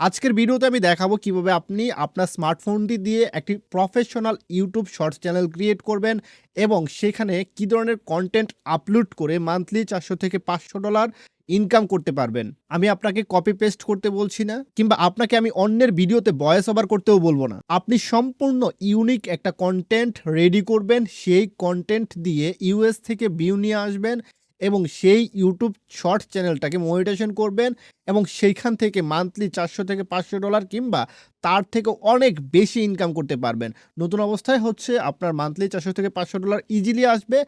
আজকের ভিডিওতে আমি দেখাবো কীভাবে আপনি আপনার স্মার্টফোনটি দিয়ে একটি professional YouTube shorts channel create করবেন এবং সেখানে কি ধরনের কন্টেন্ট আপলোড করে মান্থলি চারশো থেকে পাঁচশো ডলার ইনকাম করতে পারবেন। আমি আপনাকে কপি পেস্ট করতে বলছি না, কিংবা আপনাকে আমি অন্যের ভিডিওতে ভয়েস ওভার করতেও বলব না। আপনি সম্পূর্ণ ইউনিক একটা কন্টেন্ট রেডি করবেন, সেই কন্টেন্ট দিয়ে ইউএস থেকে ভিউ নিয়ে আসবেন এবং সেই ইউটিউব শর্ট চ্যানেলটাকে মনিটেশন করবেন এবং সেইখান থেকে মান্থলি চারশো থেকে পাঁচশো ডলার কিংবা তার থেকে অনেক বেশি ইনকাম করতে পারবেন। নতুন অবস্থায় হচ্ছে আপনার মান্থলি চারশো থেকে পাঁচশো ডলার ইজিলি আসবে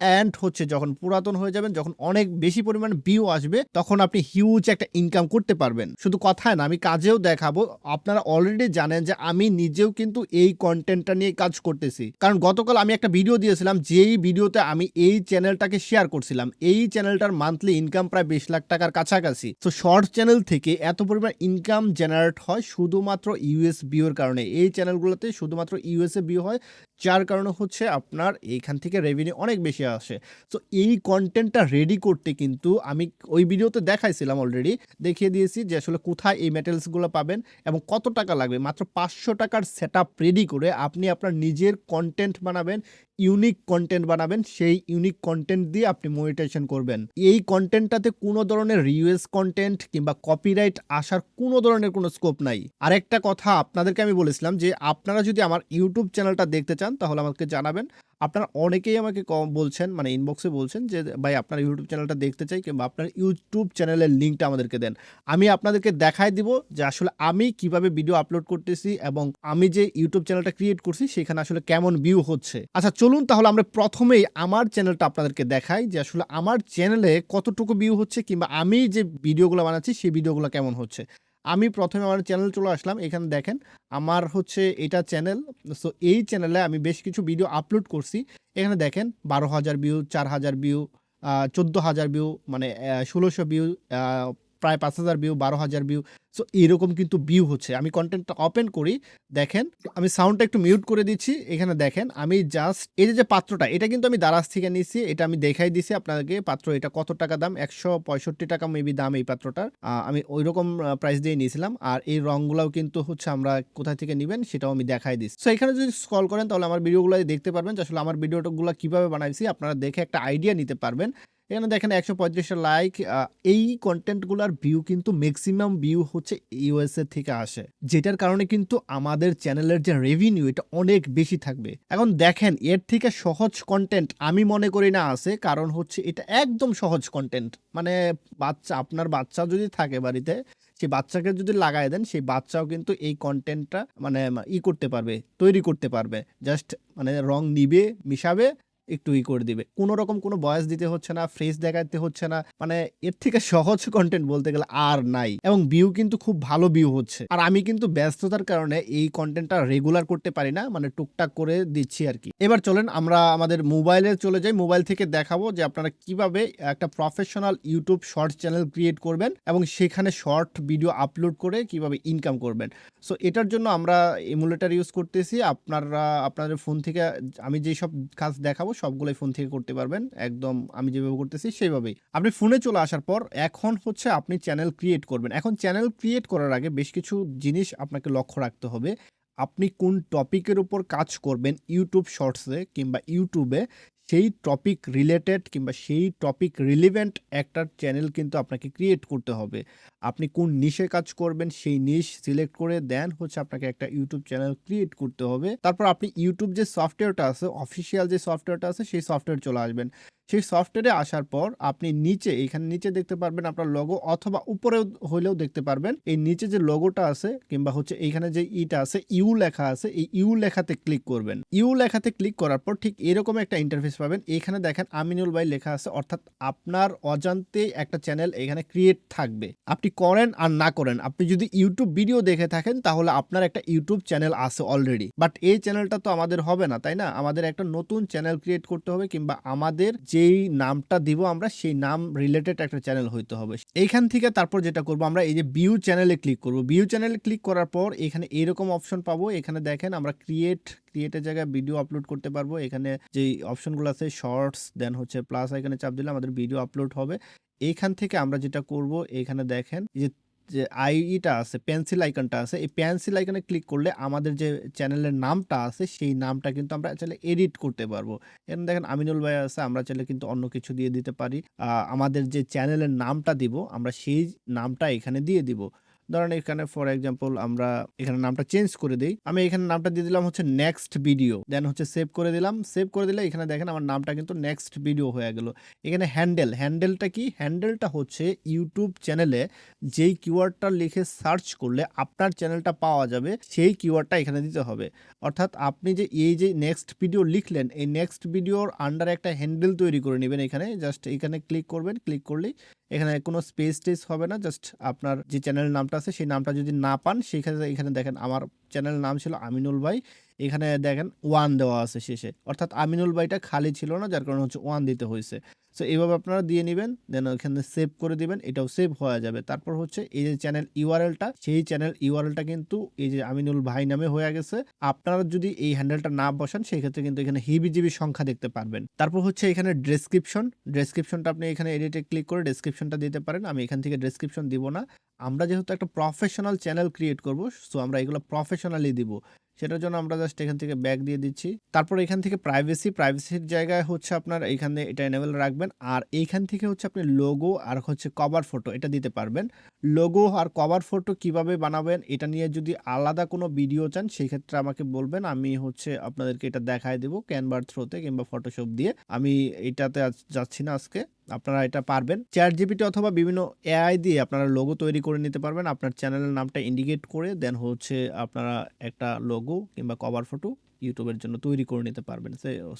অ্যান্ড হচ্ছে যখন পুরাতন হয়ে যাবেন, যখন অনেক বেশি পরিমাণ ভিউ আসবে, তখন আপনি হিউজ একটা ইনকাম করতে পারবেন। শুধু কথায় না, আমি কাজেও দেখাবো, আপনারা অলরেডি জানেন যে আমি নিজেও কিন্তু এই কন্টেন্টটা নিয়ে কাজ করতেছি। কারণ গতকাল আমি একটা ভিডিও দিয়েছিলাম, যেই ভিডিওতে আমি এই চ্যানেলটাকে শেয়ার করছিলাম। এই চ্যানেলটার মান্থলি ইনকাম প্রায় বিশ লাখ টাকার কাছাকাছি। তো শর্ট চ্যানেল থেকে এত পরিমাণ ইনকাম জেনারেট হয় শুধুমাত্র ইউএস ভিউর কারণে। এই চ্যানেলগুলোতে শুধুমাত্র ইউএসএ বিও হয় যার কারণে হচ্ছে আপনার এইখান থেকে রেভিনিউ অনেক বেশি আসে। তো এই কন্টেন্টটা রেডি করতে কিন্তু আমি ওই ভিডিওতে দেখাইছিলাম অলরেডি দেখিয়ে দিয়েছি যে আসলে কোথায় এই মেটেরিয়ালসগুলো পাবেন এবং কত টাকা লাগবে। মাত্র পাঁচশো টাকার সেট রেডি করে আপনি আপনার নিজের কন্টেন্ট বানাবেন ইউনিক কন্টেন্ট বানাবেন, সেই ইউনিক কন্টেন্ট দিয়ে আপনি মনিটাইজেশন করবেন। এই কন্টেন্টটাতে কোনো ধরনের রিউএস কন্টেন্ট কিংবা কপিরাইট আসার কোনো ধরনের কোনো স্কোপ নাই। আরেকটা কথা আপনাদেরকে আমি বলেছিলাম যে, আপনারা যদি আমার ইউটিউব চ্যানেলটা দেখতে চান, তাহলে আমাকে জানাবেন। আপনারা অনেকেই আমাকে ক- বলছেন মানে ইনবক্সে বলছেন যে, ভাই, আপনার ইউটিউব চ্যানেলটা দেখতে চাই কিংবা আপনার ইউটিউব চ্যানেলের লিঙ্কটা আমাদেরকে দেন। আমি আপনাদেরকে দেখাই দিব যে আসলে আমি কীভাবে ভিডিও আপলোড করতেছি এবং আমি যে ইউটিউব চ্যানেলটা ক্রিয়েট করছি, সেখানে আসলে কেমন ভিউ হচ্ছে। আচ্ছা চলুন তাহলে আমরা প্রথমেই আমার চ্যানেলটা আপনাদেরকে দেখাই যে আসলে আমার চ্যানেলে কতটুকু ভিউ হচ্ছে কিংবা আমি যে ভিডিওগুলো বানাচ্ছি, সেই ভিডিওগুলো কেমন হচ্ছে। আমি প্রথমে আমার চ্যানেল চলে আসলাম, এখানে দেখেন আমার হচ্ছে এটা চ্যানেল সো এই চ্যানেলে আমি বেশ কিছু ভিডিও আপলোড করছি। এখানে দেখেন বারো হাজার ভিউ চার হাজার ভিউ চোদ্দ হাজার ভিউ মানে ষোলোশো ভিউ প্রায় পাঁচ হাজার ভিউ বারো হাজার ভিউ সো এরকম কিন্তু ভিউ হচ্ছে। আমি কন্টেন্টটা ওপেন করি, দেখেন, আমি সাউন্ডটা একটু মিউট করে দিচ্ছি, এখানে দেখেন, আমি জাস্ট এই যে পাত্রটা, এটা কিন্তু আমি দারাজ থেকে নিয়েছি, এটা আমি দেখাই দিছি আপনাকে পাত্র এটা কত টাকা দাম? একশো পঁয়ষট্টি টাকা মেবি দাম এই পাত্রটার। আমি ওই রকম প্রাইস দিয়ে নিয়েছিলাম, আর এই রঙগুলোও কিন্তু হচ্ছে আমরা কোথায় থেকে নেবেন সেটাও আমি দেখাই দিচ্ছি। সো এখানে যদি স্ক্রল করেন, তাহলে আমার ভিডিওগুলো দেখতে পারবেন আসলে আমার ভিডিওগুলো কীভাবে বানাইছি, আপনারা দেখে একটা আইডিয়া নিতে পারবেন। এখানে দেখেন একশো পঁয়ত্রিশটা লাইক এই কন্টেন্টগুলোর ভিউ কিন্তু ম্যাক্সিমাম ভিউ হচ্ছে ইউএসএ থেকে আসে, যেটার কারণে কিন্তু আমাদের চ্যানেলের যে রেভিনিউ এটা অনেক বেশি থাকবে। এখন দেখেন, এর থেকে সহজ কন্টেন্ট আমি মনে করি না আছে, কারণ হচ্ছে এটা একদম সহজ কন্টেন্ট মানে বাচ্চা, আপনার বাচ্চা যদি থাকে বাড়িতে সেই বাচ্চাকে যদি লাগাই দেন, সেই বাচ্চাও কিন্তু এই কন্টেন্টটা মানে ই করতে পারবে, তৈরি করতে পারবে। জাস্ট মানে রং নিবে, মিশাবে একটু ই করে দিবে। কোনো রকম কোনো বয়স দিতে হচ্ছে না ফ্রেস দেখাতে হচ্ছে না মানে এর থেকে সহজ কন্টেন্ট বলতে গেলে আর নাই। এবং ভিউ কিন্তু খুব ভালো ভিউ হচ্ছে। আর আমি কিন্তু ব্যস্ততার কারণে এই কন্টেন্টটা রেগুলার করতে পারি না মানে টুকটাক করে দিচ্ছি আর কি। এবার চলেন আমরা আমাদের মোবাইলে চলে যাই। মোবাইল থেকে দেখাবো যে আপনারা কীভাবে একটা professional YouTube short channel create করবেন এবং সেখানে শর্ট ভিডিও আপলোড করে কীভাবে ইনকাম করবেন। সো এটার জন্য আমরা এমুলেটার ইউজ করতেছি। আপনারা, আপনাদের ফোন থেকে আমি যেই সব কাজ দেখাবো সবগুলোই ফোন থেকে করতে পারবেন। একদম আমি যেভাবে করতেছি সেইভাবেই। আপনি ফোনে চলে আসার পর এখন হচ্ছে আপনি চ্যানেল ক্রিয়েট করবেন। এখন চ্যানেল ক্রিয়েট করার আগে বেশ কিছু জিনিস আপনাকে লক্ষ্য রাখতে হবে। আপনি কোন টপিকের উপর কাজ করবেন ইউটিউব শর্টসে কিংবা ইউটিউবে সেই টপিক রিলেটেড কিংবা সেই টপিক রিলিভেন্ট একটা চ্যানেল কিন্তু আপনাকে ক্রিয়েট করতে হবে। আপনি কোন নিশে কাজ করবেন, সেই নিশ সিলেক্ট করে দেন হচ্ছে আপনাকে একটা ইউটিউব চ্যানেল ক্রিয়েট করতে হবে। তারপর আপনি ইউটিউব যে সফটওয়্যারটা আছে অফিসিয়াল যে সফটওয়্যারটা আছে, সেই সফটওয়্যার চলে আসবেন। সেই সফটওয়্যারে আসার পর আপনি নিচে, এখানে নিচে দেখতে পারবেন আপনার লোগো অথবা উপরেও হলেও দেখতে পারবেন। এই নিচে যে লোগোটা আছে কিংবা হচ্ছে এইখানে যে ইটা আছে, ইউ লেখা আছে, এই ইউ লেখাতে ক্লিক করবেন। ইউ লেখাতে ক্লিক করার পর ঠিক এরকম একটা ইন্টারফেস পাবেন। এখানে দেখেন আমিনুল ভাই লেখা আছে, অর্থাৎ আপনার অজান্তে একটা চ্যানেল এখানে ক্রিয়েট থাকবে। আপনি করেন আর না করেন। আপনি যদি ইউটিউব ভিডিও দেখে থাকেন তাহলে আপনার একটা ইউটিউব চ্যানেল আছে অলরেডি বাট এই চ্যানেলটা তো আমাদের হবে না, তাই না? আমাদের একটা নতুন চ্যানেল ক্রিয়েট করতে হবে কিংবা আমাদের যেই নামটা দিব আমরা, সেই নাম রিলেটেড একটা চ্যানেল হইতে হবে। এইখান থেকে তারপর যেটা করব আমরা, এই যে বিউ চ্যানেলে ক্লিক করব। বিউ চ্যানেলে ক্লিক করার পর এখানে এরকম অপশন পাবো। এখানে দেখেন আমরা ক্রিয়েট ক্রিয়েটের জায়গায় ভিডিও আপলোড করতে পারব। এখানে যে অপশনগুলো আছে শর্টস দেন হচ্ছে প্লাস এখানে চাপ দিলে আমাদের ভিডিও আপলোড হবে। এইখান থেকে আমরা যেটা করব, এখানে দেখেন যে যে আইটা আছে পেন্সিল আইকনটা আছে, এই পেন্সিল আইকনে ক্লিক করলে আমাদের যে চ্যানেলের নামটা আছে, সেই নামটা কিন্তু আমরা চাইলে এডিট করতে পারব। এখানে দেখেন আমিনুল ভাই আছে, আমরা চাইলে কিন্তু অন্য কিছু দিয়ে দিতে পারি। আমাদের যে চ্যানেলের নামটা দিব, আমরা সেই নামটা এখানে দিয়ে দিব। ধরেন এখানে ফর এক্সাম্পল আমরা এখানে নামটা চেঞ্জ করে দিই। আমি এখানে নামটা দিয়ে দিলাম হচ্ছে নেক্সট ভিডিও দেন হচ্ছে সেভ করে দিলাম। সেভ করে দিলে এখানে দেখেন আমার নামটা কিন্তু নেক্সট ভিডিও হয়ে গেল। এখানে হ্যান্ডেল হ্যান্ডেলটা কি? হ্যান্ডেলটা হচ্ছে ইউটিউব চ্যানেলে যেই কিওয়ার্ডটা লিখে সার্চ করলে আপনার চ্যানেলটা পাওয়া যাবে, সেই কিওয়ার্ডটা এখানে দিতে হবে। অর্থাৎ আপনি যে এই যে নেক্সট ভিডিও লিখলেন, এই নেক্সট ভিডিওর আন্ডারে একটা হ্যান্ডেল তৈরি করে নেবেন এখানে। জাস্ট এখানে ক্লিক করবেন। ক্লিক করলেই এখানে কোনো স্পেস টেস হবে না। জাস্ট আপনার যে চ্যানেল নামটা আছে সেই নামটা যদি না পান সেখানে এখানে দেখেন আমার চ্যানেল নাম ছিল আমিনুল ভাই। এখানে দেখেন ওয়ান দেওয়া আছে শেষে। অর্থাৎ আমিনুল ভাইটা খালি ছিল না, যার কারণে হচ্ছে ওয়ান দিতে হয়েছে। সো এইভাবে আপনারা দিয়ে নেবেন দেন ওখানে সেভ করে দিবেন, এটাও সেভ হয়ে যাবে। তারপর হচ্ছে এই যে চ্যানেল ইউআরএলটা সেই চ্যানেল ইউআরএলটা কিন্তু এই যে আমিনুল ভাই নামে হয়ে গেছে। আপনারা যদি এই হ্যান্ডেলটা না বসান, সেই ক্ষেত্রে কিন্তু এখানে হিবিজিবি সংখ্যা দেখতে পারবেন। তারপর হচ্ছে এখানে ডেসক্রিপশন ডেসক্রিপশনটা আপনি এখানে এডিটে ক্লিক করে ডেসক্রিপশনটা দিতে পারেন। আমি এখান থেকে ডেসক্রিপশন দিব না। আমরা যেহেতু একটা প্রফেশনাল চ্যানেল ক্রিয়েট করব সো আমরা এগুলো প্রফেশনালি দিব। সেটার জন্য আমরা জাস্ট এখান থেকে ব্যাক দিয়ে দিচ্ছি। তারপর এখান থেকে প্রাইভেসি প্রাইভেসির জায়গায় হচ্ছে আপনার এখানে এটা এনেবেল রাখবেন। আর এইখান থেকে হচ্ছে আপনি লোগো আর হচ্ছে কভার ফটো এটা দিতে পারবেন। লোগো আর কভার ফটো কীভাবে বানাবেন এটা নিয়ে যদি আলাদা কোনো ভিডিও চান সেই ক্ষেত্রে আমাকে বলবেন। আমি হচ্ছে আপনাদেরকে এটা দেখায় দেবো ক্যানভার থ্রোতে কিংবা ফটোশপ দিয়ে। আমি এটাতে যাচ্ছি না আজকে। আপনারা এটা পারবেন। চ্যাট জিপিটি অথবা বিভিন্ন এআই দিয়ে আপনারা লোগো তৈরি করে নিতে পারবেন। আপনার চ্যানেলের নামটা ইন্ডিকেট করে দেন হচ্ছে আপনারা একটা লোগো কিংবা কভার ফটো ইউটিউবের জন্য তৈরি করে নিতে পারবেন।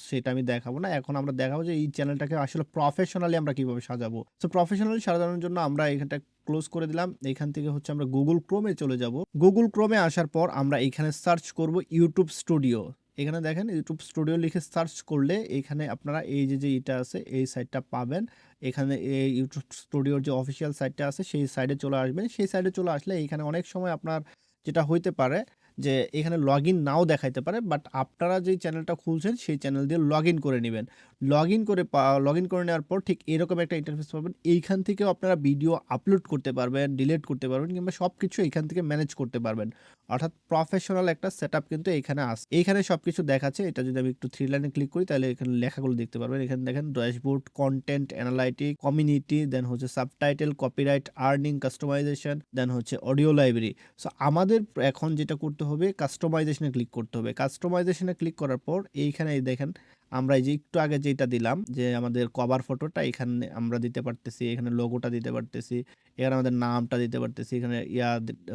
সেটা আমি দেখাবো না। এখন আমরা দেখাবো যে এই চ্যানেলটাকে আসলে প্রফেশনালি আমরা কীভাবে সাজাবো। তো প্রফেশনালি সাজানোর জন্য আমরা এখানটা ক্লোজ করে দিলাম। এখান থেকে হচ্ছে আমরা গুগল ক্রোমে চলে যাব। গুগল ক্রোমে আসার পর আমরা এখানে সার্চ করব ইউটিউব স্টুডিও এখানে দেখেন ইউটিউব স্টুডিও লিখে সার্চ করলে এখানে আপনারা এই যে যে এটা আছে, এই সাইটটা পাবেন। এখানে এই ইউটিউব স্টুডিওর যে অফিসিয়াল সাইটটা আছে, সেই সাইডে চলে আসবেন। সেই সাইডে চলে আসলে এখানে অনেক সময় আপনার যেটা হইতে পারে যে এখানে লগ নাও দেখাইতে পারে বাট আপনারা যেই চ্যানেলটা খুলছেন, সেই চ্যানেল দিয়ে লগ করে নেবেন। লগ করে লগ করে নেওয়ার পর ঠিক এরকম একটা ইন্টারফেস পাবেন। এইখান থেকেও আপনারা ভিডিও আপলোড করতে পারবেন ডিলিট করতে পারবেন, কিংবা সব কিছু এইখান থেকে ম্যানেজ করতে পারবেন। অর্থাৎ প্রফেশনাল একটা সেট কিন্তু এখানে আসে, এইখানে সব কিছু দেখাচ্ছে। এটা যদি আমি একটু থ্রি লাইনে ক্লিক করি, তাহলে এখানে লেখাগুলো দেখতে পারবেন। এখানে দেখেন dashboard content analytic community then হচ্ছে subtitle copyright earning customisation then হচ্ছে অডিও লাইব্রেরি সো আমাদের এখন যেটা করতে হবে কাস্টমাইজেশনে ক্লিক করতে হবে। কাস্টমাইজেশনে ক্লিক করার পর এইখানে এই দেখেন, আমরা এই যে একটু আগে যেটা দিলাম, যে আমাদের কভার ফটোটা এখানে আমরা দিতে পারতেছি, এখানে লোগোটা দিতে পারতেছি, এখানে আমাদের নামটা দিতে পারতেছি, এখানে ইয়া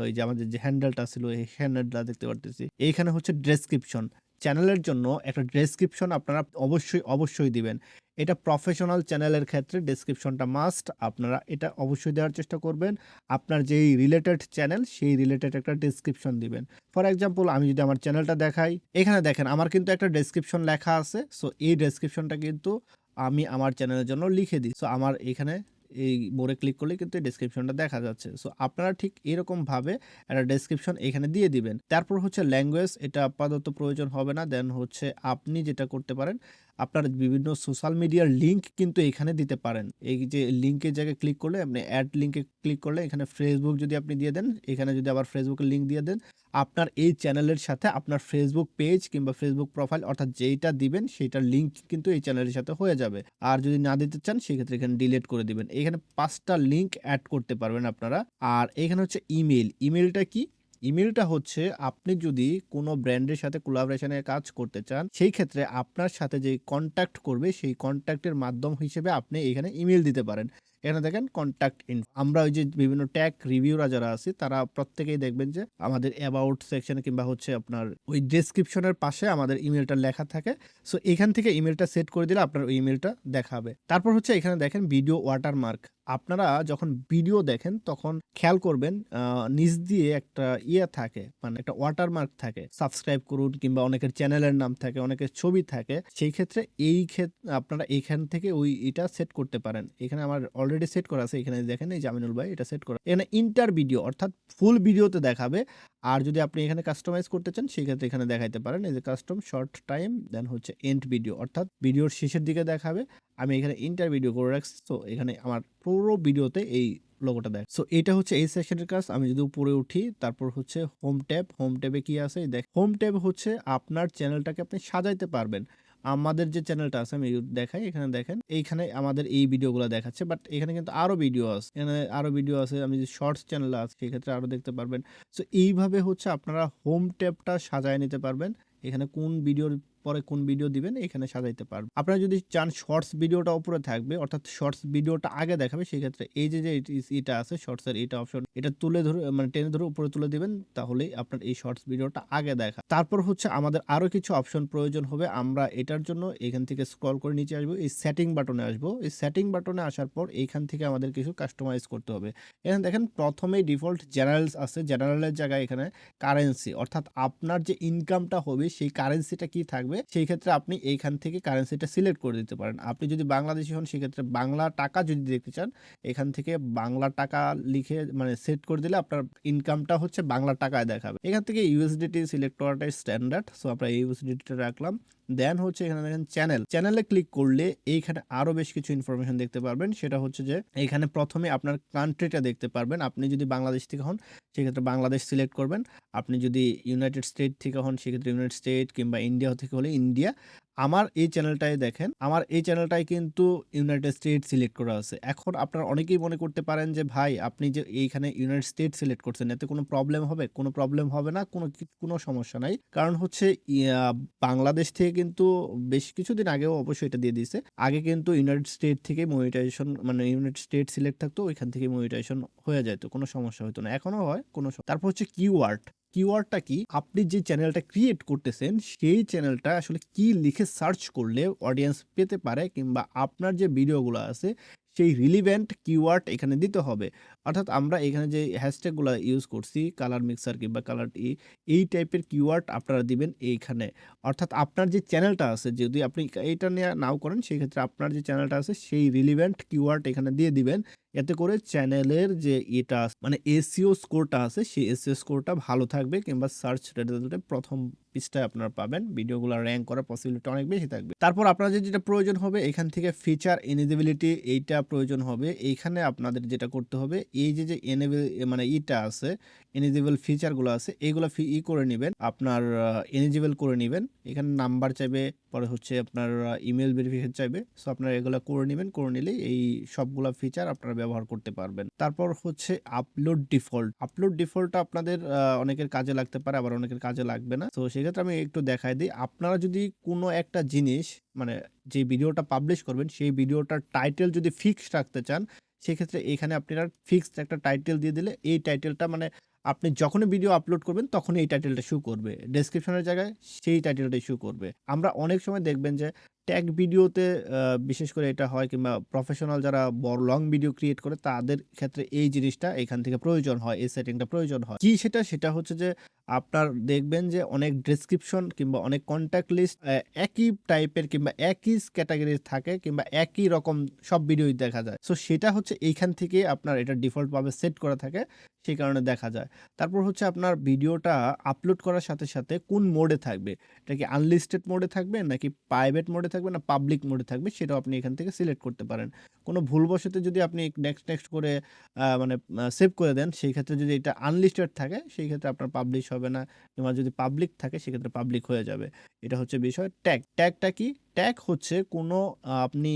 ওই যে আমাদের যে হ্যান্ডেলটা ছিল, এই হ্যান্ডেলটা দেখতে পারতেছি। এইখানে হচ্ছে ডেসক্রিপশন চ্যানেলের জন্য একটা ডেসক্রিপশন আপনারা অবশ্যই অবশ্যই দিবেন। এটা প্রফেশনাল চ্যানেলের ক্ষেত্রে ডেসক্রিপশনটা মাস্ট আপনারা এটা অবশ্যই দেওয়ার চেষ্টা করবেন। আপনার যেই রিলেটেড চ্যানেল সেই রিলেটেড একটা ডেসক্রিপশন দিবেন। ফর এক্সাম্পল আমি যদি আমার চ্যানেলটা দেখাই, এখানে দেখেন আমার কিন্তু একটা ডেসক্রিপশন লেখা আছে সো এই ডেসক্রিপশনটা কিন্তু আমি আমার চ্যানেলের জন্য লিখে দিই। সো আমার এখানে এই মোড়ে ক্লিক করলে কিন্তু ডেসক্রিপশনটা দেখা যাচ্ছে। সো আপনারা ঠিক এরকম ভাবে একটা ডেসক্রিপশন এখানে দিয়ে দিবেন। তারপর হচ্ছে ল্যাঙ্গুয়েজ এটা আপাতত প্রয়োজন হবে না। দেন হচ্ছে আপনি যেটা করতে পারেন আপনার বিভিন্ন সোশ্যাল মিডিয়ার লিংক কিন্তু এখানে দিতে পারেন। এই যে লিঙ্কের জায়গায় ক্লিক করলে, আপনি অ্যাড লিঙ্কে ক্লিক করলে, এখানে ফেসবুক যদি আপনি দিয়ে দেন, এখানে যদি আবার ফেসবুকের লিঙ্ক দিয়ে দেন, আপনার এই চ্যানেলের সাথে আপনার ফেসবুক পেজ কিংবা ফেসবুক প্রোফাইল অর্থাৎ যেইটা দিবেন, সেইটার লিঙ্ক কিন্তু এই চ্যানেলের সাথে হয়ে যাবে। আর যদি না দিতে চান, সেক্ষেত্রে এখানে ডিলিট করে দিবেন। এখানে পাঁচটা লিঙ্ক অ্যাড করতে পারবেন আপনারা। আর এখানে হচ্ছে ইমেল ইমেলটা কি? ইমেলটা হচ্ছে, আপনি যদি কোনো ব্র্যান্ডের সাথে কোলাবোরেশনের কাজ করতে চান, সেই ক্ষেত্রে আপনার সাথে যে কন্ট্যাক্ট করবে, সেই কন্ট্যাক্টের মাধ্যম হিসেবে আপনি এখানে ইমেল দিতে পারেন। এখানে দেখেন কন্ট্যাক্ট ইন আমরা ওই যে বিভিন্ন ট্যাগ রিভিউরা যারা আছে, তারা প্রত্যেকেই দেখবেন যে আমাদের অ্যাবাউট সেকশনে কিংবা হচ্ছে আপনার ওই ডেসক্রিপশনের পাশে আমাদের ইমেলটা লেখা থাকে। সো এখান থেকে ইমেলটা সেট করে দিলে আপনার ওই ইমেলটা দেখাবে। তারপর হচ্ছে এখানে দেখেন ভিডিও ওয়াটারমার্ক আপনারা যখন ভিডিও দেখেন, তখন খেয়াল করবেন নিচ দিয়ে একটা ইয়ে থাকে মানে একটা ওয়াটারমার্ক থাকে। সাবস্ক্রাইব করুন কিংবা অনেকের চ্যানেলের নাম থাকে, অনেকের ছবি থাকে। সেই ক্ষেত্রে এই ক্ষেত্রে আপনারা এখান থেকে ওই এটা সেট করতে পারেন। এখানে আমার অলরেডি সেট করা আছে, এখানে দেখেন এই জামিনুল ভাই এটা সেট করা। এখানে ইন্টার ভিডিও অর্থাৎ ফুল ভিডিওতে দেখাবে। আর যদি আপনি এখানে কাস্টমাইজ করতে চান, সেক্ষেত্রে এখানে দেখাইতে পারেন, এই যে কাস্টম শর্ট টাইম দেন হচ্ছে এন্ড ভিডিও অর্থাৎ ভিডিওর শেষের দিকে দেখাবে। আমি এখানে ইন্টার ভিডিও করে রাখছি তো এখানে আমার পুরো ভিডিওতে এই লোগোটা দেখ। সো এটা হচ্ছে এই সেকশনের কাজ, আমি যদি উপরে উঠি, তারপর হচ্ছে হোম ট্যাব হোম ট্যাবে কি আছে? দেখ হোম ট্যাব হচ্ছে আপনার চ্যানেলটাকে আপনি সাজাইতে পারবেন। আমাদের যে চ্যানেলটা আছে, আমি দেখাই, এখানে দেখেন। এইখানে আমাদের এই ভিডিওগুলো দেখাচ্ছে বাট এখানে কিন্তু আরও ভিডিও আছে। এখানে আরও ভিডিও আছে, আমি যে শর্টস চ্যানেল আছে সেক্ষেত্রে আরও দেখতে পারবেন। সো এইভাবে হচ্ছে আপনারা হোম ট্যাবটা সাজায় নিতে পারবেন। এখানে কোন ভিডিওর পরে কোন ভিডিও দিবেন, এখানে সাজাইতে পারবেন আপনারা যদি চান শর্টস ভিডিওটা উপরে থাকবে, অর্থাৎ শর্টস ভিডিওটা আগে দেখাবে, সেক্ষেত্রে এই যে যে এটা আছে শর্টসের এটা অপশন এটা তুলে ধরে মানে টেনে ধরে উপরে তুলে দিবেন, তাহলেই আপনার এই শর্টস ভিডিওটা আগে দেখা। তারপর হচ্ছে আমাদের আরও কিছু অপশন প্রয়োজন হবে, আমরা এটার জন্য এখান থেকে স্ক্রল করে নিচে আসব, এই সেটিং বাটনে আসব। এই সেটিং বাটনে আসার পর এইখান থেকে আমাদের কিছু কাস্টমাইজ করতে হবে। এখানে দেখেন, প্রথমেই ডিফল্ট জেনারেলস আছে জেনারেলের জায়গায় এখানে কারেন্সি অর্থাৎ আপনার যে ইনকামটা হবে, সেই কারেন্সিটা কি থাকবে? সেই ক্ষেত্রে আপনি এইখান থেকে কারেন্সিটা সিলেক্ট করে দিতে পারেন। আপনি যদি বাংলাদেশি হন সেক্ষেত্রে বাংলা টাকা যদি দেখতে চান, এখান থেকে বাংলা টাকা লিখে মানে সেট করে দিলে আপনার ইনকামটা হচ্ছে বাংলা টাকায় দেখাবে। এখান থেকে ইউএসডিটি সিলেক্ট করাটাই স্ট্যান্ডার্ড সো আমরা ইউএসডিটিটা রাখলাম। দেন হচ্ছে এখানে দেখেন চ্যানেল চ্যানেলে ক্লিক করলে এইখানে আরও বেশ কিছু ইনফরমেশন দেখতে পারবেন। সেটা হচ্ছে যে, এখানে প্রথমে আপনার কান্ট্রিটা দেখতে পারবেন। আপনি যদি বাংলাদেশ থেকে হন সেক্ষেত্রে বাংলাদেশ সিলেক্ট করবেন। আপনি যদি ইউনাইটেড স্টেট থেকে হন সেক্ষেত্রে ইউনাইটেড স্টেট কিংবা ইন্ডিয়া থেকে ইন্ডিয়া, আমার এই চ্যানেলটাই দেখেন। আমার এই চ্যানেলটাই কিন্তু ইউনাইটেড স্টেট সিলেক্ট করা আছে এখন আপনারা অনেকেই মনে করতে পারেন যে, ভাই, আপনি যে এইখানে ইউনাইটেড স্টেট সিলেক্ট করছেন, এতে কোনো প্রবলেম হবে? কোনো প্রবলেম হবে না, কোনো কোনো সমস্যা নাই। কারণ হচ্ছে বাংলাদেশ থেকে কিন্তু বেশ কিছুদিন আগেও অবশ্যই এটা দিয়ে দিয়েছে। আগে কিন্তু ইউনাইটেড স্টেট থেকে মনিটাইজেশন মানে ইউনাইটেড স্টেট সিলেক্ট থাকতো, ওইখান থেকে মনিটাইজেশন হয়ে যেত কোনো সমস্যা হতো না। এখনও হয়, কোনো তারপর হচ্ছে কিওয়ার্ড কিওয়ার্ডটা কি? আপনি যে চ্যানেলটা ক্রিয়েট করতেছেন, সেই চ্যানেলটা আসলে কি লিখে সার্চ করলে অডিয়েন্স পেতে পারে কিংবা আপনার যে ভিডিওগুলো আছে সেই রিলিভেন্ট কিওয়ার্ড এখানে দিতে হবে। অর্থাৎ আমরা এখানে যে হ্যাশট্যাগুলো ইউজ করছি কালার মিক্সার কিংবা কালার ই এই টাইপের কিওয়ার্ড আপনারা দিবেন এইখানে। অর্থাৎ আপনার যে চ্যানেলটা আছে, যদি আপনি এইটা নিয়ে নাও করেন সেই ক্ষেত্রে আপনার যে চ্যানেলটা আছে, সেই রিলিভেন্ট কিওয়ার্ড এখানে দিয়ে দিবেন। এতে করে চ্যানেলের যে এটা মানে এসিও স্কোরটা আছে, সেই এসিও স্কোরটা ভালো থাকবে কিংবা সার্চ রেজাল্টে প্রথম পৃষ্ঠায় আপনারা পাবেন। ভিডিওগুলো র্যাঙ্ক করার পসিবিলিটি অনেক বেশি থাকবে। তারপর আপনাদের যেটা প্রয়োজন হবে, এখান থেকে ফিচার এনিজিবিলিটি এইটা প্রয়োজন হবে। এইখানে আপনাদের যেটা করতে হবে, এই যে যে এনেবল মানে ইটা আছে এনিজিবল ফিচারগুলো আছে এইগুলো ফি ই করে নেবেন। আপনার এনিজিবল করে নেবেন। এখানে নাম্বার চাইবে, পরে হচ্ছে আপনার ইমেল ভেরিফিকেশন চাইবে। সো আপনারা এগুলো করে নেবেন। করে নিলে এই সবগুলো ফিচার আপনারা ব্যবহার করতে পারবেন। তারপর হচ্ছে আপলোড ডিফল্ট আপলোড ডিফল্টটা আপনাদের অনেকের কাজে লাগতে পারে, আবার অনেকের কাজে লাগবে না। তো সেক্ষেত্রে আমি একটু দেখাই দিই। আপনারা যদি কোনো একটা জিনিস মানে যে ভিডিওটা পাবলিশ করবেন, সেই ভিডিওটার টাইটেল যদি ফিক্সড রাখতে চান, সেক্ষেত্রে এখানে আপনারা ফিক্সড একটা টাইটেল দিয়ে দিলে, এই টাইটেলটা মানে আপনি যখনই ভিডিও আপলোড করবেন, তখনই এই টাইটেলটা শু করবে। ডেসক্রিপশনের জায়গায় সেই টাইটেলটা শু করবে। আমরা অনেক সময় দেখবেন যে ট্যাগ ভিডিওতে বিশেষ করে এটা হয় কিংবা প্রফেশনাল যারা বড় লং ভিডিও ক্রিয়েট করে, তাদের ক্ষেত্রে এই জিনিসটা এখান থেকে প্রয়োজন হয়, এই সেটিংটা প্রয়োজন হয়। কি সেটা? সেটা হচ্ছে যে, আপনার দেখবেন যে অনেক ডেসক্রিপশন কিংবা অনেক কন্ট্যাক্ট লিস্ট একই টাইপের কিংবা একই ক্যাটাগরির থাকে কিংবা একই রকম সব ভিডিওই দেখা যায়। সো সেটা হচ্ছে এইখান থেকে আপনার এটা ডিফল্টভাবে সেট করা থাকে, সেই কারণে দেখা যায়। তারপর হচ্ছে আপনার ভিডিওটা আপলোড করার সাথে সাথে কোন মোডে থাকবে? এটা কি আনলিস্টেড মোডে থাকবে নাকি প্রাইভেট মোডে থাকবে না পাবলিক মোডে থাকবে, সেটাও আপনি এখান থেকে সিলেক্ট করতে পারেন। কোনো ভুলবশত যদি আপনি নেক্সট নেক্সট করে মানে সেভ করে দেন, সেই ক্ষেত্রে যদি এটা আনলিস্টেড থাকে, সেই ক্ষেত্রে আপনার পাবলিশ হবে না, কিংবা যদি পাবলিক থাকে সেক্ষেত্রে পাবলিক হয়ে যাবে। এটা হচ্ছে বিষয়। ট্যাগ ট্যাগটা কি? ট্যাগ হচ্ছে কোনো আপনি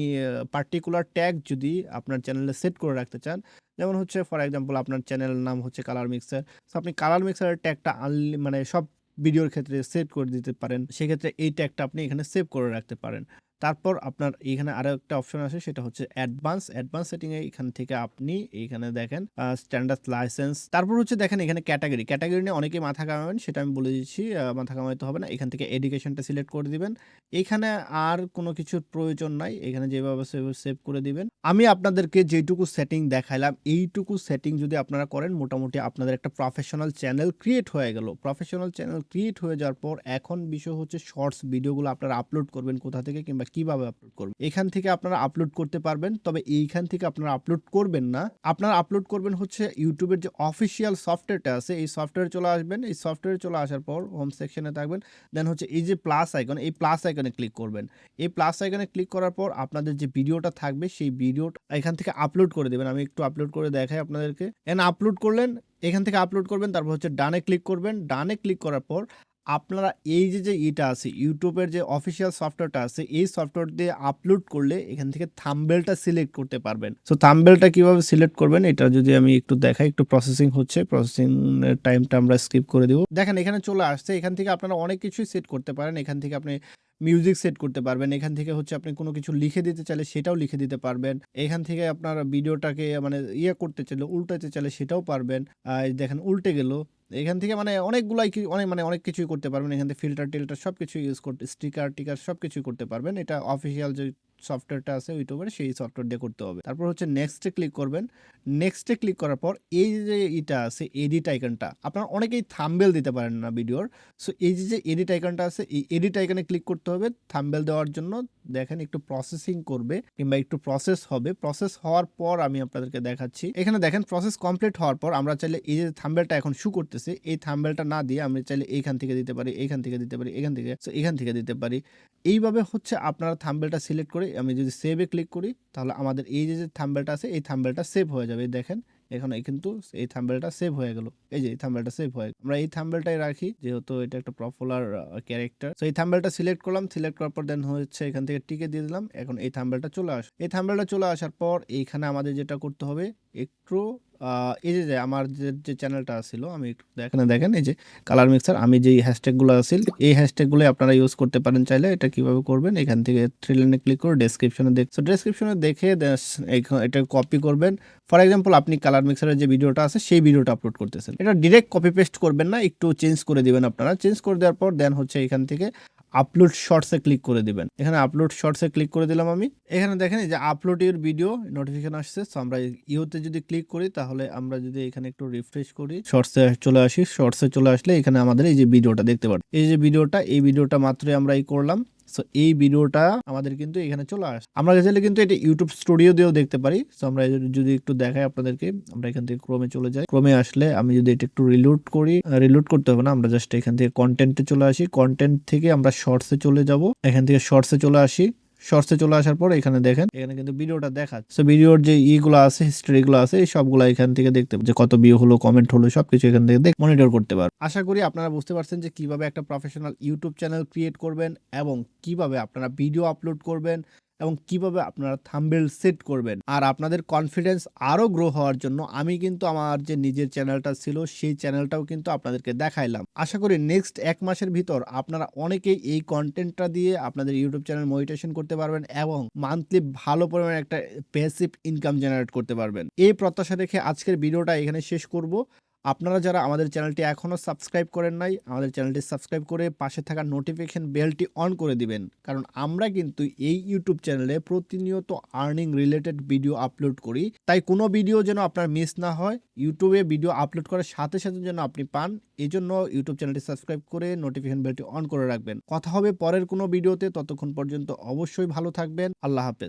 পার্টিকুলার ট্যাগ যদি আপনার চ্যানেলে সেট করে রাখতে চান, যেমন হচ্ছে ফর এক্সাম্পল আপনার চ্যানেলের নাম হচ্ছে কালার মিক্সার সো আপনি কালার মিক্সারের ট্যাগটা আনলি মানে সব ভিডিওর ক্ষেত্রে সেভ করে দিতে পারেন। সেক্ষেত্রে এই ট্যাগটা আপনি এখানে সেভ করে রাখতে পারেন। তারপর আপনার এখানে আরও একটা অপশন আছে, সেটা হচ্ছে অ্যাডভান্স অ্যাডভান্স সেটিং এ এখান থেকে আপনি এখানে দেখেন স্ট্যান্ডার্ড লাইসেন্স তারপর হচ্ছে দেখেন এখানে ক্যাটাগরি ক্যাটাগরি নিয়ে অনেকেই মাথা কামাবেন সেটা আমি বলে দিচ্ছি মাথা কামাইতে হবে না। এখান থেকে এডুকেশনটা সিলেক্ট করে দিবেন। এখানে আর কোনো কিছুর প্রয়োজন নাই। এখানে যেভাবে সেভাবে সেভ করে দিবেন। আমি আপনাদেরকে যেটুকু সেটিং দেখাইলাম, এইটুকু সেটিং যদি আপনারা করেন, মোটামুটি আপনাদের একটা প্রফেশনাল চ্যানেল ক্রিয়েট হয়ে গেল। প্রফেশনাল চ্যানেল ক্রিয়েট হয়ে যাওয়ার পর এখন বিষয় হচ্ছে শর্টস ভিডিওগুলো আপনারা আপলোড করবেন কোথা থেকে কিংবা কীভাবে আপলোড করবেন এখান থেকে আপনারা আপলোড করতে পারবেন, তবে এইখান থেকে আপনারা আপলোড করবেন না। আপনারা আপলোড করবেন হচ্ছে ইউটিউবের যে অফিসিয়াল সফটওয়্যারটা আছে, এই সফটওয়্যারে চলে আসবেন। এই সফটওয়্যারে চলে আসার পর হোম সেকশনে থাকবেন। দেন হচ্ছে এই যে প্লাস আইকন এই প্লাস আইকনে ক্লিক করবেন। এই প্লাস আইকনে ক্লিক করার পর আপনাদের যে ভিডিওটা থাকবে, সেই ভিডিওটা এখান থেকে আপলোড করে দেবেন। আমি একটু আপলোড করে দেখাই আপনাদেরকে। এন আপলোড করলেন, এখান থেকে আপলোড করবেন, তারপর হচ্ছে ডানে ক্লিক করবেন। ডানে ক্লিক করার পর আপনারা এই যে যে ইটা আছে, ইউটিউবের যে অফিসিয়াল সফটওয়্যারটা আছে, এই সফটওয়্যার দিয়ে আপলোড করলে এখান থেকে থাম্বেলটা সিলেক্ট করতে পারবেন। সো থাম্বেলটা কীভাবে সিলেক্ট করবেন, এটা যদি আমি একটু দেখাই, একটু প্রসেসিং হচ্ছে প্রসেসিং টাইমটা আমরা স্কিপ করে দেবো। দেখেন, এখানে চলে আসছে, এখান থেকে আপনারা অনেক কিছুই সেট করতে পারেন। এখান থেকে আপনি মিউজিক সেট করতে পারবেন, এখান থেকে হচ্ছে আপনি কোনো কিছু লিখে দিতে চাইলে সেটাও লিখে দিতে পারবেন। এখান থেকে আপনার ভিডিওটাকে মানে ইয়ে করতে চাইলে উল্টাতে চাইলে সেটাও পারবেন। দেখেন, উল্টে গেল। এখান থেকে মানে অনেকগুলাই অনেক মানে অনেক কিছুই করতে পারবেন। এখান থেকে ফিল্টার টিল্টার সব কিছু ইউজ করতে স্টিকার টিকার সব কিছুই করতে পারবেন। এটা অফিসিয়াল যে সফটওয়্যারটা আছে ইউটিউবের সেই সফটওয়্যার দিয়ে করতে হবে। তারপর হচ্ছে নেক্সটে ক্লিক করবেন। নেক্সটে ক্লিক করার পর এই যে এটা আছে এডিট আইকনটা আপনারা অনেকেই থাম্বেল দিতে পারেন না ভিডিওর সো এই যে যে এডিট আইকনটা আছে, এই এডিট আইকনে ক্লিক করতে হবে থাম্বেল দেওয়ার জন্য। দেখেন একটু প্রসেসিং করবে কিংবা একটু প্রসেস হবে। প্রসেস হওয়ার পর আমি আপনাদেরকে দেখাচ্ছি। এখানে দেখেন প্রসেস কমপ্লিট হওয়ার পর আমরা চাইলে এই যে থাম্বেলটা এখন শু করতেছে, এই থাম্বেলটা না দিয়ে আমি চাইলে এইখান থেকে দিতে পারি, এইখান থেকে দিতে পারি এখান থেকে, so এখান থেকে দিতে পারি। এইভাবে হচ্ছে আপনারা থাম্বেলটা সিলেক্ট করে আমি যদি সেভে ক্লিক করি, তাহলে আমাদের এই যে যে থাম্বেলটা আছে, এই থাম্বেলটা সেভ হয়ে যাবে। দেখেন, এখানে কিন্তু এই থাম্বেলটা সেভ হয়ে গেল। এই যে, এই থাম্বেলটা সেভ হয়ে গেল। আমরা এই থাম্বেলটাই রাখি, যেহেতু এটা একটা পপুলার ক্যারেক্টার তো এই থাম্বেলটা সিলেক্ট করলাম সিলেক্ট করার পর দেন হচ্ছে এখান থেকে টিকে দিয়ে দিলাম। এখন এই থাম্বেলটা চলে আস, এই থাম্বেলটা চলে আসার পর এইখানে আমাদের যেটা করতে হবে একটু এই যে যে, আমার যে যে চ্যানেলটা ছিল, আমি একটু দেখেন দেখেন, এই যে কালার মিক্সার আমি যেই হ্যাশট্যাগুলো আছিল এই হ্যাশট্যাগুলো আপনারা ইউজ করতে পারেন চাইলে, এটা কীভাবে করবেন, এখান থেকে থ্রি লাইনে ক্লিক করে ডেসক্রিপশনে দেখ সো ডেসক্রিপশনে দেখে এটা কপি করবেন ফর এক্সাম্পল আপনি কালার মিক্সারের যে ভিডিওটা আছে, সেই ভিডিওটা আপলোড করতেছেন, এটা ডিরেক্ট কপি পেস্ট করবেন না, একটু চেঞ্জ করে দিবেন আপনারা চেঞ্জ করে দেওয়ার পর দেন হচ্ছে এখান থেকে আপলোড শর্টসে ক্লিক করে দিবেন। এখানে আপলোড শর্টসে ক্লিক করে দিলাম আমি। এখানে দেখেন যে আপলোড ইউর ভিডিও নোটিফিকেশন আসছে সো আমরা ইউতে যদি ক্লিক করি, তাহলে আমরা যদি এখানে একটু রিফ্রেশ করি শর্টসে চলে আসি শর্টসে চলে আসলে এখানে আমাদের এই যে ভিডিওটা দেখতে পারি এই যে ভিডিওটা এই ভিডিওটা মাত্রই আমরা এই করলাম। সো এই ভিডিওটা আমাদের কিন্তু এখানে চলে আস। আমরা চাইলে কিন্তু এটা ইউটিউব স্টুডিও দিয়েও দেখতে পারি। সো আমরা যদি- একটু দেখাই আপনাদেরকে, আমরা এখান থেকে ক্রমে চলে যাই। ক্রমে আসলে আমি যদি এটা একটু রিলোড করি রিলোড করতে হবে না, আমরা জাস্ট এখান থেকে কন্টেন্টে চলে আসি। কন্টেন্ট থেকে আমরা শর্টসে চলে যাব। এখান থেকে শর্টসে চলে আসি। শর্টসে চলে আসার পর এখানে দেখেন, এখানে কিন্তু ভিডিওটা দেখাচ্ছে। ভিডিওর যে ইগুলো আছে হিস্ট্রি গুলো আছে, এই সবগুলো এখান থেকে দেখতে যে কত ভিউ হলো কমেন্ট হলো, সবকিছু এখান থেকে দেখ মনিটর করতে পারবেন। আশা করি আপনারা বুঝতে পারছেন যে কীভাবে একটা প্রফেশনাল ইউটিউব চ্যানেল ক্রিয়েট করবেন এবং কীভাবে আপনারা ভিডিও আপলোড করবেন। এবং কীভাবে আপনারা থাম্বেল সেট করবেন। আর আপনাদের কনফিডেন্স আরও গ্রো হওয়ার জন্য আমি কিন্তু আমার যে নিজের চ্যানেলটা ছিল, সেই চ্যানেলটাও কিন্তু আপনাদেরকে দেখাইলাম। আশা করি নেক্সট এক মাসের ভিতর আপনারা অনেকেই এই কন্টেন্টটা দিয়ে আপনাদের ইউটিউব চ্যানেল মনিটেশন করতে পারবেন এবং মান্থলি ভালো পরিমাণে একটা প্যাসিভ ইনকাম জেনারেট করতে পারবেন। এই প্রত্যাশা রেখে আজকের ভিডিওটা এখানে শেষ করব। আপনারা যারা আমাদের চ্যানেলটি এখনও সাবস্ক্রাইব করেন নাই, আমাদের চ্যানেলটি সাবস্ক্রাইব করে পাশে থাকা নোটিফিকেশন বেলটি অন করে দিবেন। কারণ আমরা কিন্তু এই ইউটিউব চ্যানেলে প্রতিনিয়ত আর্নিং রিলেটেড ভিডিও আপলোড করি। তাই কোনো ভিডিও যেন আপনার মিস না হয় ইউটিউবে ভিডিও আপলোড করার সাথে সাথে যেন আপনি পান এই জন্য ইউটিউব চ্যানেলটি সাবস্ক্রাইব করে নোটিফিকেশন বেলটি অন করে রাখবেন। কথা হবে পরের কোনো ভিডিওতে ততক্ষণ পর্যন্ত অবশ্যই ভালো থাকবেন, আল্লাহ হাফেজ।